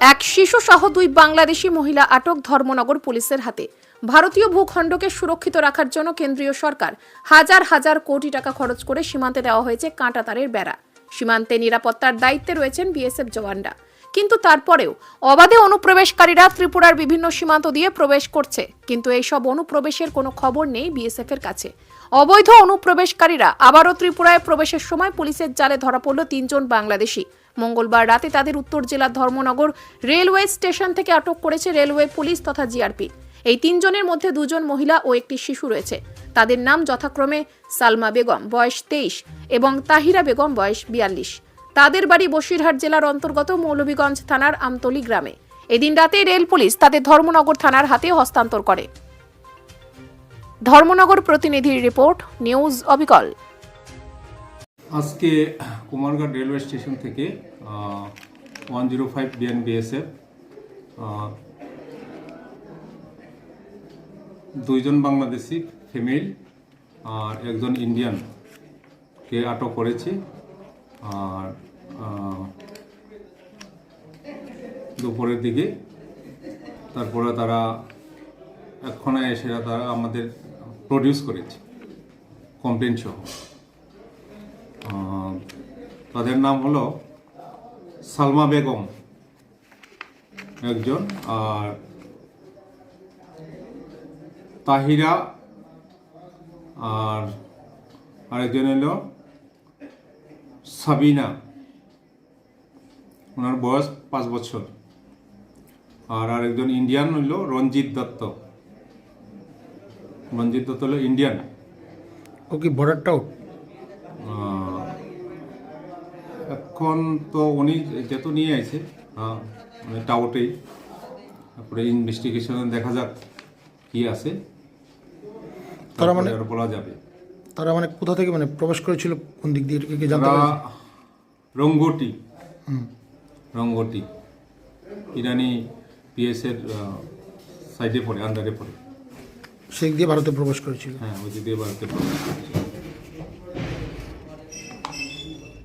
এক শিশু সহ দুই বাংলাদেশি মহিলা আটক ধর্মনগর পুলিশের হাতে। ভারতীয় ভূখণ্ডকে সুরক্ষিত রাখার জন্য কেন্দ্রীয় সরকার হাজার হাজার কোটি টাকা খরচ করে সীমান্তে দেওয়া হয়েছে কাঁটাতারের বেড়া। সীমান্তে নিরাপত্তার দায়িত্বে রয়েছেন বিএসএফ জওয়ানরা। কিন্তু তারপরেও অবাধে অনুপ্রবেশকারীরা ত্রিপুরার বিভিন্ন সীমান্ত দিয়ে প্রবেশ করছে। কিন্তু এই সব অনুপ্রবেশের কোনো খবর নেই বিএসএফ এর কাছে। অবৈধ অনুপ্রবেশকারীরা আবারও ত্রিপুরায় প্রবেশের সময় পুলিশের জালে ধরা পড়ল তিনজন বাংলাদেশি। মঙ্গলবার রাতে তাদের উত্তর জেলার ধর্মনগর রেলওয়ে স্টেশন থেকে আটক করেছে রেলওয়ে পুলিশ তথা জিআরপি। এই তিনজনের মধ্যে দুজন মহিলা ও একটি শিশু রয়েছে। তাদের নাম যথাক্রমে সালমা বেগম, বয়স তেইশ, এবং তাহিরা বেগম, বয়স বিয়াল্লিশ। তাদের বাড়ি বসিরহাট জেলার অন্তর্গত মৌলভীগঞ্জ থানার আমতলি গ্রামে। এদিন রাতে রেল পুলিশ তাদের ধর্মনগর থানার হাতে হস্তান্তর করে। ধর্মনগর প্রতিনিধির রিপোর্ট, নিউজ অবিকল। আজকে কুমারঘাট রেলওয়ে স্টেশন থেকে one zero five B N B S F দুইজন বাংলাদেশি ফিমেল আর একজন ইন্ডিয়ানকে আটক করেছে। আর দুপুরের দিকে তারপরে তারা এক্ষণে এসে তারা আমাদের প্রডিউস করেছে কমপ্লেন সহ। তাদের নাম হলো সালমা বেগম একজন আর তাহিরা আর আরেকজন হলো সাবিনা। ওনার বয়স পাঁচ বছর। আর আরেকজন ইন্ডিয়ান হলো রঞ্জিত দত্ত। রঞ্জিত দত্ত হলো ইন্ডিয়ান। ও কি বর্ডারটাও এখন তো উনি যেহেতু নিয়ে আছে হ্যাঁ মানে টাউটেই তারপরে ইনভেস্টিগেশনে দেখা যাক কি আছে। তারা মানে- তারপরে বলা যাবে। তারা মানে কোথা থেকে মানে প্রবেশ করেছিল? কোন দিক দিয়ে কি জানতে তারা রঙ্গটি। রঙ্গটি। ইরানি পিএসের সাইডে পড়ে আন্ডারে পড়ে। সেই দিক দিয়ে ভারতে প্রবেশ করেছিল। হ্যাঁ ওই দিয়ে ভারতে প্রবেশ করেছে।